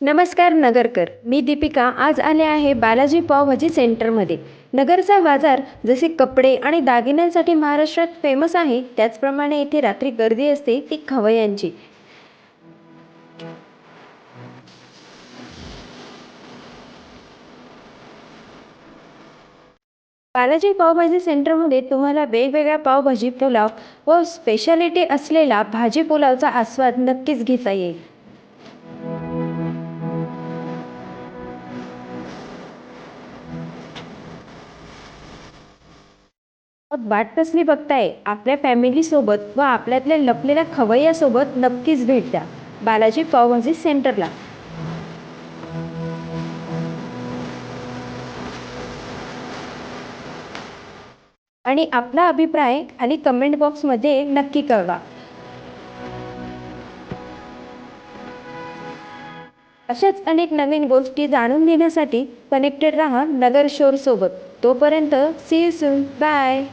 नमस्कार नगरकर मी दीपिका. आज आले आहे बालाजी पावभाजी सेंटरमध्ये. नगरचा बाजार जसे कपडे आणि दागिन्यांसाठी महाराष्ट्रात फेमस आहे त्याचप्रमाणे येथे रात्री गर्दी असते ती खवय्यांची बालाजी पावभाजी सेंटरमध्ये तुम्हाला वेगवेगळ्या पावभाजी पुलाव व स्पेशालिटी असलेला भाजी पुलावचा आस्वाद नक्कीच घेता येईल. मग वाट कसली बघताय आपल्या फॅमिलीसोबत व आपल्यातल्या लपलेल्या खवय्यासोबत नक्कीच भेट द्या. बालाजी पावभाजी सेंटरला. आणि आपला अभिप्राय खाली कमेंट बॉक्समध्ये नक्की कळवा. अशाच अनेक नवीन गोष्टी जाणून घेण्यासाठी कनेक्टेड राहा नगर शोर सोबत. तोपर्यंत सी सून बाय